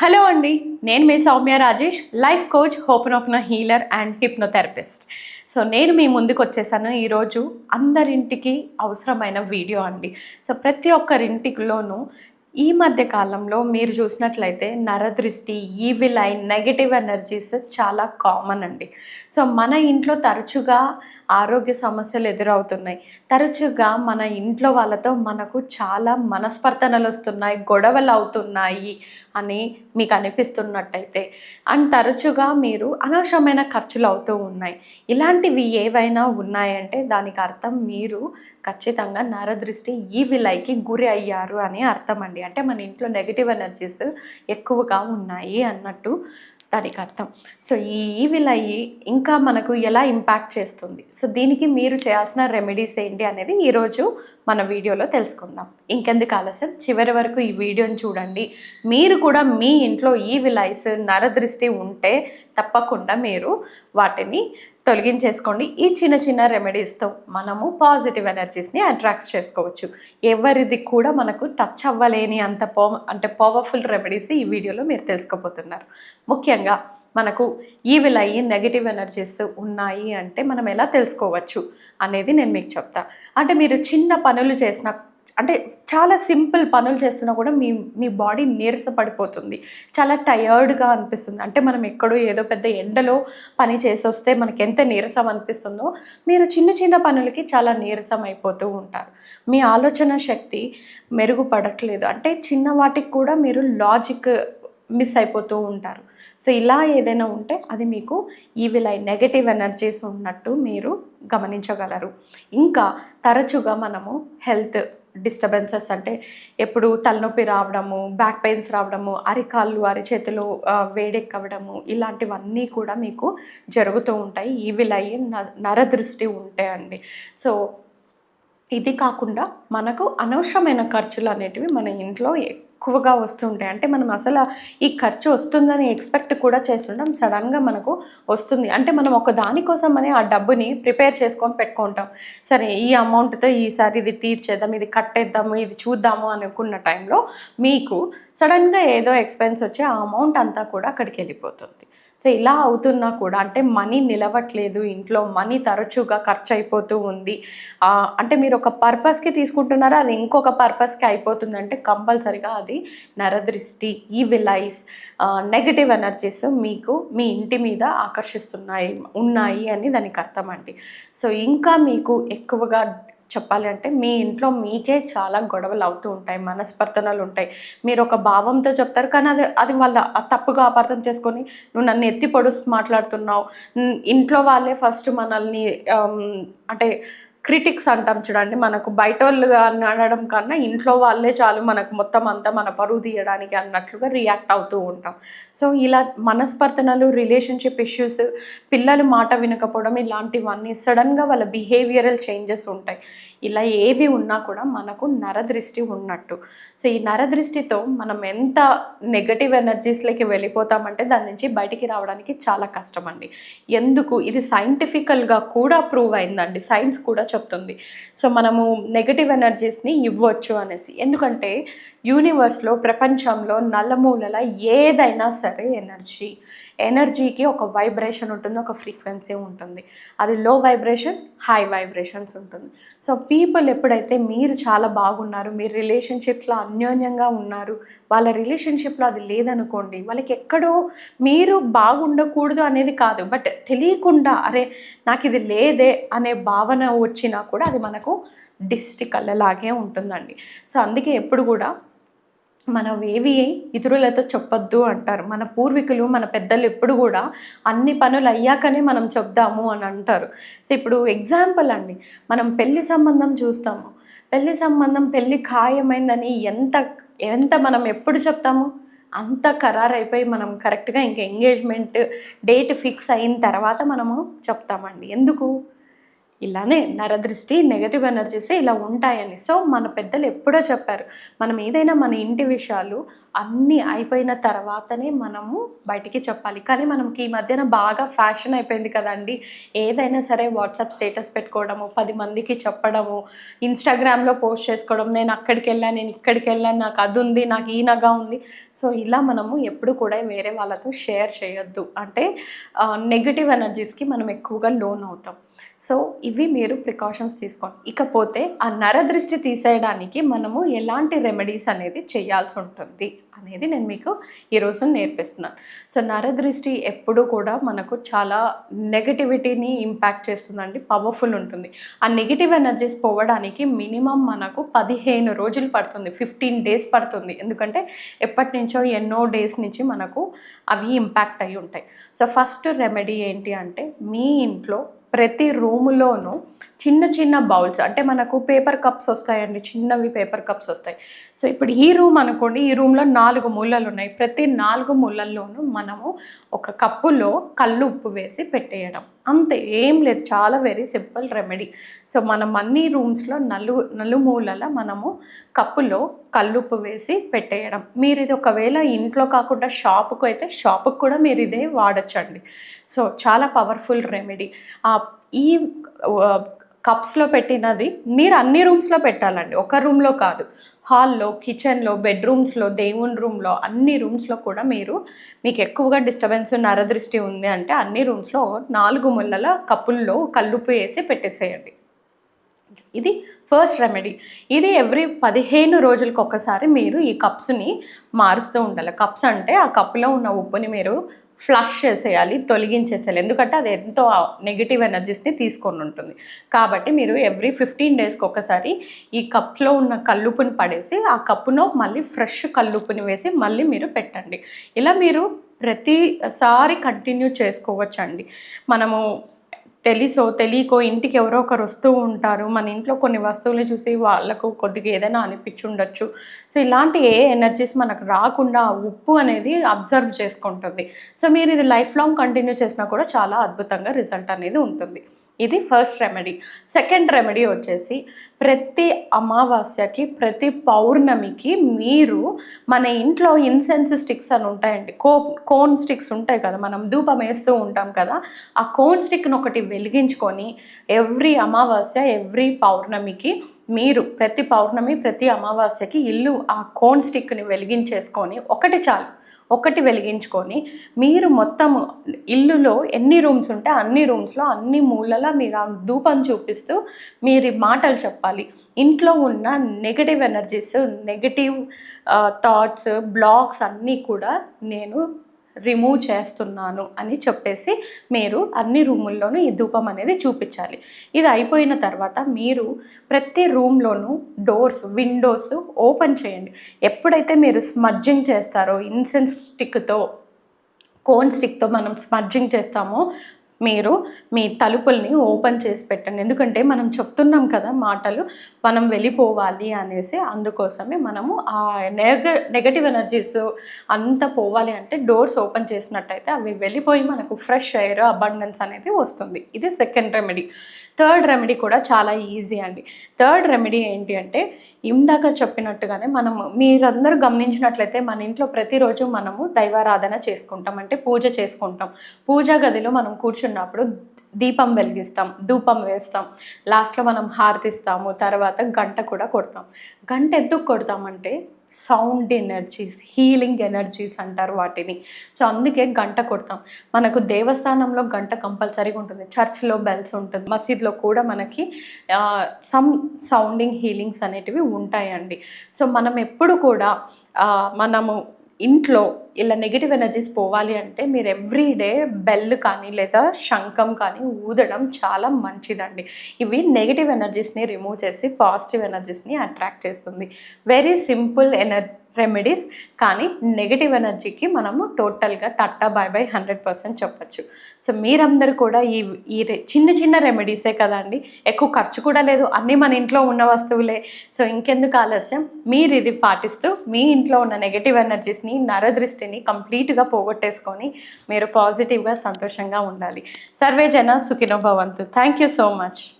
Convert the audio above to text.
Hello అండి నేను మీ Soumya Rajesh life coach ho'oponopono healer and hypnotherapist. So నేను మీ ముందుకు వచ్చేసాను ఈరోజు అందరింటికి అవసరమైన వీడియో అండి. సో ప్రతి ఒక్కరింటిలోనూ ఈ మధ్య కాలంలో మీరు చూసినట్లయితే నరదృష్టి ఈవిల్ ఐ నెగటివ్ ఎనర్జీస్ చాలా కామన్ అండి. సో మన ఇంట్లో తరచుగా ఆరోగ్య సమస్యలు ఎదురవుతున్నాయి. తరచుగా మన ఇంట్లో వాళ్ళతో మనకు చాలా మనస్పర్ధనలు వస్తున్నాయి గొడవలు అవుతున్నాయి అని మీకు అనిపిస్తున్నట్టయితే. అండ్ తరచుగా మీరు అనవసరమైన ఖర్చులు అవుతూ ఉన్నాయి. ఇలాంటివి ఏవైనా ఉన్నాయంటే దానికి అర్థం మీరు ఖచ్చితంగా నరదృష్టి ఈ విలైకి గురి అయ్యారు అని అర్థం అండి. అంటే మన ఇంట్లో నెగిటివ్ ఎనర్జీస్ ఎక్కువగా ఉన్నాయి అన్నట్టు దానికి అర్థం సో ఈ ఈవిల్ అయ్యి ఇంకా మనకు ఎలా ఇంపాక్ట్ చేస్తుంది? సో దీనికి మీరు చేయాల్సిన రెమెడీస్ ఏంటి అనేది ఈరోజు మన వీడియోలో తెలుసుకుందాం. ఇంకెందుకు ఆలస్యం? చివరి వరకు ఈ వీడియోని చూడండి. మీరు కూడా మీ ఇంట్లో ఈవిల్ ఐస్ నరదృష్టి ఉంటే తప్పకుండా మీరు వాటిని తొలగించేసుకోండి. ఈ చిన్న చిన్న రెమెడీస్తో మనము పాజిటివ్ ఎనర్జీస్ని అట్రాక్ట్ చేసుకోవచ్చు. ఎవరిది కూడా మనకు టచ్ అవ్వలేని అంత పో అంటే పవర్ఫుల్ రెమెడీస్ ఈ వీడియోలో మీరు తెలుసుకోబోతున్నారు. ముఖ్యంగా మనకు ఈవిల్ అయ్యి నెగిటివ్ ఎనర్జీస్ ఉన్నాయి అంటే మనం ఎలా తెలుసుకోవచ్చు అనేది నేను మీకు చెప్తా. అంటే మీరు చిన్న పనులు చేసిన అంటే చాలా సింపుల్ పనులు చేస్తున్నా కూడా మీ మీ బాడీ నీరసపడిపోతుంది. చాలా టయర్డ్గా అనిపిస్తుంది. అంటే మనం ఎక్కడో ఏదో పెద్ద ఎండలో పని చేసి వస్తే మనకి ఎంత నీరసం అనిపిస్తుందో మీరు చిన్న చిన్న పనులకి చాలా నీరసం అయిపోతూ ఉంటారు. మీ ఆలోచన శక్తి మెరుగుపడట్లేదు. అంటే చిన్న వాటికి కూడా మీరు లాజిక్ మిస్ అయిపోతూ ఉంటారు. సో ఇలా ఏదైనా ఉంటే అది మీకు ఈవిల్ ఐ నెగటివ్ ఎనర్జీస్ ఉన్నట్టు మీరు గమనించగలరు. ఇంకా తరచుగా మనము హెల్త్ డిస్టర్బెన్సెస్ అంటే ఎప్పుడు తలనొప్పి రావడము బ్యాక్ పెయిన్స్ రావడము అరికాళ్ళు అరిచేతులు వేడెక్కవడము ఇలాంటివన్నీ కూడా మీకు జరుగుతూ ఉంటాయి. ఈవిల్ అయ్యి న- నరదృష్టి ఉంటాయి అండి. సో ఇది కాకుండా మనకు అనవసరమైన ఖర్చులు అనేటివి మన ఇంట్లో ఎక్కువగా వస్తుంటాయి. అంటే మనం అసలు ఈ ఖర్చు వస్తుందని ఎక్స్పెక్ట్ కూడా చేస్తుంటాం. సడన్గా మనకు వస్తుంది. అంటే మనం ఒక దానికోసం అని ఆ డబ్బుని ప్రిపేర్ చేసుకొని పెట్టుకుంటాం. సరే ఈ అమౌంట్తో ఈసారి ఇది తీర్చేద్దాం ఇది కట్టేద్దాము ఇది చూద్దాము అనుకున్న టైంలో మీకు సడన్గా ఏదో ఎక్స్పెన్స్ వచ్చి ఆ అమౌంట్ అంతా కూడా అక్కడికి వెళ్ళిపోతుంది. సో ఇలా అవుతున్నా కూడా అంటే మనీ నిలవట్లేదు. ఇంట్లో మనీ తరచుగా ఖర్చు అయిపోతూ ఉంది. అంటే మీరు ఒక పర్పస్కి తీసుకుంటున్నారో? అది ఇంకొక పర్పస్కి అయిపోతుంది అంటే కంపల్సరిగా అది నరదృష్టి ఈ నెగటివ్ ఎనర్జీస్ మీకు మీ ఇంటి మీద ఆకర్షిస్తున్నాయి ఉన్నాయి అని దానికి అర్థం అండి. సో ఇంకా మీకు ఎక్కువగా చెప్పాలి అంటే మీ ఇంట్లో మీకే చాలా గొడవలు అవుతూ ఉంటాయి మనస్పర్ధనలు ఉంటాయి. మీరు ఒక భావంతో చెప్తారు కానీ అది అది వాళ్ళ తప్పుగా అపార్థం చేసుకొని నువ్వు నన్ను ఎత్తి పొడుస్తూ మాట్లాడుతున్నావు. ఇంట్లో వాళ్ళే ఫస్ట్ మనల్ని అంటే క్రిటిక్స్ అంటాం చూడండి. మనకు బయట వాళ్ళు అనడం కన్నా ఇంట్లో వాళ్ళే చాలు మనకు మొత్తం అంతా మన పరువు తీయడానికి అన్నట్లుగా రియాక్ట్ అవుతూ ఉంటాం. సో ఇలా మనస్పర్ధనలు రిలేషన్షిప్ ఇష్యూస్ పిల్లలు మాట వినకపోవడం ఇలాంటివన్నీ సడన్గా వాళ్ళ బిహేవియరల్ చేంజెస్ ఉంటాయి. ఇలా ఏవి ఉన్నా కూడా మనకు నరదృష్టి ఉన్నట్టు. సో ఈ నరదృష్టితో మనం ఎంత నెగటివ్ ఎనర్జీస్లోకి వెళ్ళిపోతామంటే దాని నుంచి బయటికి రావడానికి చాలా కష్టం అండి ఎందుకు? ఇది సైంటిఫికల్గా కూడా ప్రూవ్ అయిందండి. సైన్స్ కూడా చెప్తుంది. సో మనము నెగటివ్ ఎనర్జీస్ని ఇవ్వచ్చు అనేసి. ఎందుకంటే యూనివర్స్లో ప్రపంచంలో నల్లమూలల ఏదైనా సరే ఎనర్జీ. ఎనర్జీకి ఒక వైబ్రేషన్ ఉంటుంది ఒక ఫ్రీక్వెన్సీ ఉంటుంది. అది లో వైబ్రేషన్ హై వైబ్రేషన్స్ ఉంటుంది. సో పీపుల్ ఎప్పుడైతే మీరు చాలా బాగున్నారు మీరు రిలేషన్షిప్స్లో అన్యోన్యంగా ఉన్నారు వాళ్ళ రిలేషన్షిప్లో అది లేదనుకోండి వాళ్ళకి ఎక్కడో మీరు బాగుండకూడదు అనేది కాదు. బట్ తెలియకుండా అరే నాకు ఇది లేదే అనే భావన వచ్చినా కూడా అది మనకు దిష్టి కళ్ళలాగే ఉంటుందండి. సో అందుకే ఎప్పుడు కూడా మనం ఏవి ఇతరులతో చెప్పొద్దు అంటారు. మన పూర్వీకులు మన పెద్దలు ఎప్పుడు కూడా అన్ని పనులు అయ్యాకనే మనం చెప్దాము అని అంటారు. సో ఇప్పుడు ఎగ్జాంపుల్ అండి. మనం పెళ్ళి సంబంధం చూస్తాము. పెళ్ళి సంబంధం పెళ్ళి ఖాయమైందని ఎంత ఎంత మనం ఎప్పుడు చెప్తాము? అంత ఖరారైపోయి మనం కరెక్ట్గా ఇంకా ఎంగేజ్మెంట్ డేట్ ఫిక్స్ అయిన తర్వాత మనము చెప్తామండి. ఎందుకు? ఇలానే నరదృష్టి నెగటివ్ ఎనర్జీస్ ఇలా ఉంటాయని. సో మన పెద్దలు ఎప్పుడో చెప్పారు మనం ఏదైనా మన ఇంటి విషయాలు అన్నీ అయిపోయిన తర్వాతనే మనము బయటికి చెప్పాలి. కానీ మనకి ఈ మధ్యన బాగా ఫ్యాషన్ అయిపోయింది కదండి. ఏదైనా సరే వాట్సాప్ స్టేటస్ పెట్టుకోవడము పది మందికి చెప్పడము ఇన్స్టాగ్రామ్లో పోస్ట్ చేసుకోవడం నేను అక్కడికి వెళ్ళాను నేను ఇక్కడికి వెళ్ళాను నాకు అది ఉంది నాకు ఈ నగా ఉంది. సో ఇలా మనము ఎప్పుడు కూడా వేరే వాళ్ళతో షేర్ చేయొద్దు. అంటే నెగిటివ్ ఎనర్జీస్కి మనం ఎక్కువగా లోన్ అవుతాం. సో ఇవి మీరు ప్రికాషన్స్ తీసుకోండి. ఇకపోతే ఆ నరదృష్టి తీసేయడానికి మనము ఎలాంటి రెమెడీస్ అనేది చేయాల్సి ఉంటుంది అనేది నేను మీకు ఈరోజు నేర్పిస్తున్నాను. సో నరదృష్టి ఎప్పుడు కూడా మనకు చాలా నెగటివిటీని ఇంపాక్ట్ చేస్తుందండి పవర్ఫుల్ ఉంటుంది. ఆ నెగిటివ్ ఎనర్జీస్ పోవడానికి మినిమం మనకు పదిహేను రోజులు పడుతుంది ఫిఫ్టీన్ డేస్ పడుతుంది. ఎందుకంటే ఎప్పటి నుంచో ఎన్నో డేస్ నుంచి మనకు అవి ఇంపాక్ట్ అయి ఉంటాయి. సో ఫస్ట్ రెమెడీ ఏంటి అంటే మీ ఇంట్లో ప్రతి రూములోనూ చిన్న చిన్న బౌల్స్ అంటే మనకు పేపర్ కప్స్ వస్తాయండి చిన్నవి పేపర్ కప్స్ వస్తాయి. సో ఇప్పుడు ఈ రూమ్ అనుకోండి ఈ రూమ్లో నాలుగు మూలలు ఉన్నాయి ప్రతి నాలుగు మూలల్లోనూ మనము ఒక కప్పులో కళ్ళు ఉప్పు వేసి పెట్టేయడం. అంతే ఏం లేదు చాలా వెరీ సింపుల్ రెమెడీ. సో మనం అన్ని రూమ్స్లో నలు నలుమూలల మనము కప్పులో కల్లుప్పు వేసి పెట్టేయడం. మీరు ఇది ఒకవేళ ఇంట్లో కాకుండా షాపుకు అయితే షాపుకు కూడా మీరు ఇదే వాడచ్చండి. సో చాలా పవర్ఫుల్ రెమెడీ. ఈ కప్స్లో పెట్టినది మీరు అన్ని రూమ్స్లో పెట్టాలండి. ఒక రూమ్లో కాదు. హాల్లో కిచెన్లో బెడ్రూమ్స్లో దేవుని రూమ్లో అన్ని రూమ్స్లో కూడా మీరు మీకు ఎక్కువగా డిస్టర్బెన్స్ నరదృష్టి ఉంది అంటే అన్ని రూమ్స్లో నాలుగు ముళ్ళల కప్పుల్లో కల్లుపు వేసి పెట్టేసేయండి. ఇది ఫస్ట్ రెమెడీ. ఇది ఎవ్రీ పదిహేను రోజులకు ఒకసారి మీరు ఈ కప్స్ని మారుస్తూ ఉండాలి. కప్స్ అంటే ఆ కప్పులో ఉన్న ఉప్పుని మీరు ఫ్లష్ చేసేయాలి తొలగించేసేయాలి. ఎందుకంటే అది ఎంతో నెగిటివ్ ఎనర్జీస్ని తీసుకొని ఉంటుంది. కాబట్టి మీరు ఎవ్రీ ఫిఫ్టీన్ డేస్కి ఒకసారి ఈ కప్లో ఉన్న కల్లుపుని పడేసి ఆ కప్పులో మళ్ళీ ఫ్రెష్ కల్లుపుని వేసి మళ్ళీ మీరు పెట్టండి. ఇలా మీరు ప్రతిసారి కంటిన్యూ చేసుకోవచ్చండి. మనము తెలుసో తెలియకో ఇంటికి ఎవరో ఒకరు వస్తూ ఉంటారు. మన ఇంట్లో కొన్ని వస్తువులు చూసి వాళ్ళకు కొద్దిగా ఏదైనా అనిపించి ఉండొచ్చు సో ఇలాంటి ఏ ఎనర్జీస్ మనకు రాకుండా ఆ ఉప్పు అనేది అబ్జర్వ్ చేసుకుంటుంది. సో మీరు ఇది లైఫ్ లాంగ్ కంటిన్యూ చేసినా కూడా చాలా అద్భుతంగా రిజల్ట్ అనేది ఉంటుంది. ఇది ఫస్ట్ రెమెడీ సెకండ్ రెమెడీ వచ్చేసి ప్రతి అమావాస్యకి ప్రతి పౌర్ణమికి మీరు మన ఇంట్లో ఇన్సెన్స్ స్టిక్స్ అని ఉంటాయండి. కో కోన్ స్టిక్స్ ఉంటాయి కదా మనం ధూపం వేస్తూ ఉంటాం కదా ఆ కోన్ స్టిక్ను ఒకటి వెలిగించుకొని ఎవ్రీ అమావాస్య ఎవ్రీ పౌర్ణమికి మీరు ప్రతి పౌర్ణమి ప్రతి అమావాస్యకి ఇల్లు ఆ కోన్ స్టిక్ని వెలిగించేసుకొని ఒకటి చాలు ఒకటి వెలిగించుకొని మీరు మొత్తం ఇల్లులో ఎన్ని రూమ్స్ ఉంటే అన్ని రూమ్స్లో అన్ని మూలలా మీరు ఆ ధూపం చూపిస్తూ మీరు మాటలు చెప్పాలి. ఇంట్లో ఉన్న negative energies negative thoughts blocks అన్నీ కూడా నేను రిమూవ్ చేస్తున్నాను అని చెప్పేసి మీరు అన్ని రూముల్లోనూ ఈ ధూపం అనేది చూపించాలి. ఇది అయిపోయిన తర్వాత మీరు ప్రతి రూమ్లోనూ డోర్స్ విండోస్ ఓపెన్ చేయండి. ఎప్పుడైతే మీరు స్మడ్జింగ్ చేస్తారో ఇన్సెన్స్ స్టిక్తో కోన్ స్టిక్తో మనం స్మడ్జింగ్ చేస్తామో మీరు మీ తలుపుల్ని ఓపెన్ చేసి పెట్టండి. ఎందుకంటే మనం చెప్తున్నాం కదా మాటలు మనం వెళ్ళిపోవాలి అనేసి అందుకోసమే మనము ఆ నెగ నెగటివ్ ఎనర్జీస్ అంతా పోవాలి అంటే డోర్స్ ఓపెన్ చేసినట్టయితే అవి వెళ్ళిపోయి మనకు ఫ్రెష్ ఎయిర్ అబండెన్స్ అనేది వస్తుంది. ఇది సెకండ్ రెమెడీ థర్డ్ రెమెడీ కూడా చాలా ఈజీ అండి. థర్డ్ రెమెడీ ఏంటి అంటే ఇందాక చెప్పినట్టుగానే మనము మీరందరూ గమనించినట్లయితే మన ఇంట్లో ప్రతిరోజు మనము దైవారాధన చేసుకుంటాం. అంటే పూజ చేసుకుంటాం. పూజా గదిలో మనం కూర్చున్నప్పుడు దీపం వెలిగిస్తాం ధూపం వేస్తాం లాస్ట్లో మనం హారతిస్తాము తర్వాత గంట కూడా కొడతాం. గంట ఎందుకు కొడతామంటే సౌండ్ ఎనర్జీస్ హీలింగ్ ఎనర్జీస్ అంటారు వాటిని. సో అందుకే గంట కొడతాం. మనకు దేవస్థానంలో గంట కంపల్సరీగా ఉంటుంది. చర్చ్లో బెల్స్ ఉంటుంది. మసీద్లో కూడా మనకి సమ్ సౌండింగ్ హీలింగ్స్ అనేటివి ఉంటాయండి. సో మనం ఎప్పుడు కూడా మనము ఇంట్లో ఇలా నెగిటివ్ ఎనర్జీస్ పోవాలి అంటే మీరు ఎవ్రీ డే బెల్ కానీ లేదా శంఖం కానీ ఊదడం చాలా మంచిదండి. ఇవి నెగిటివ్ ఎనర్జీస్ని రిమూవ్ చేసి పాజిటివ్ ఎనర్జీస్ని అట్రాక్ట్ చేస్తుంది. వెరీ సింపుల్ ఎనర్జీ రెమెడీస్ కానీ నెగిటివ్ ఎనర్జీకి మనము టోటల్గా tata bye bye hundred percent చెప్పచ్చు. సో మీరందరూ కూడా ఈ ఈ చిన్న చిన్న రెమెడీసే కదండి. ఎక్కువ ఖర్చు కూడా లేదు అన్నీ మన ఇంట్లో ఉన్న వస్తువులే. సో ఇంకెందుకు ఆలస్యం? మీరు ఇది పాటిస్తూ మీ ఇంట్లో ఉన్న నెగిటివ్ ఎనర్జీస్ని నరదృష్టిని కంప్లీట్గా పోగొట్టేసుకొని మీరు పాజిటివ్గా సంతోషంగా ఉండాలి. సర్వే జన Sukhinobhavantu thank you so much.